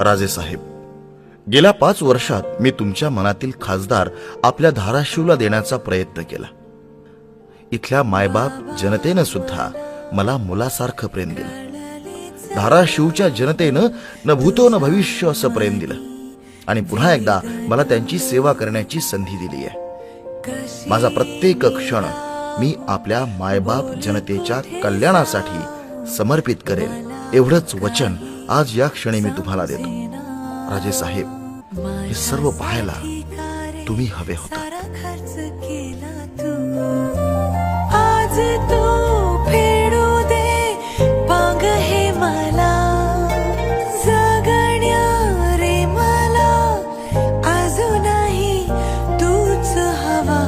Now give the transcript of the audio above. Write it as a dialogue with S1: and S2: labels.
S1: राजेसाहेब गेल्या पाच वर्षात मी तुमच्या मनातील खासदार आपल्या धाराशिवला देण्याचा प्रयत्न केला. इथल्या मायबाप जनतेनं सुद्धा मला मुलासारखं प्रेम दिलं. धाराशिवच्या जनतेनं न भूतो न भविष्य असं प्रेम दिलं. आणि पुन्हा एकदा मला त्यांची सेवा करण्याची संधी दिली आहे. माझा प्रत्येक क्षण मी आपल्या मायबाप जनतेच्या कल्याणासाठी समर्पित करेल एवढंच वचन आज या क्षणी मी तुम्हाला देतो. राजे साहेब हे सर्व पाहायला तुम्ही हवे होता.
S2: खर्च केला तू. आज तू फेडू दे पाग हे मला. जगण्या रे मला अजूनही तूच हवा.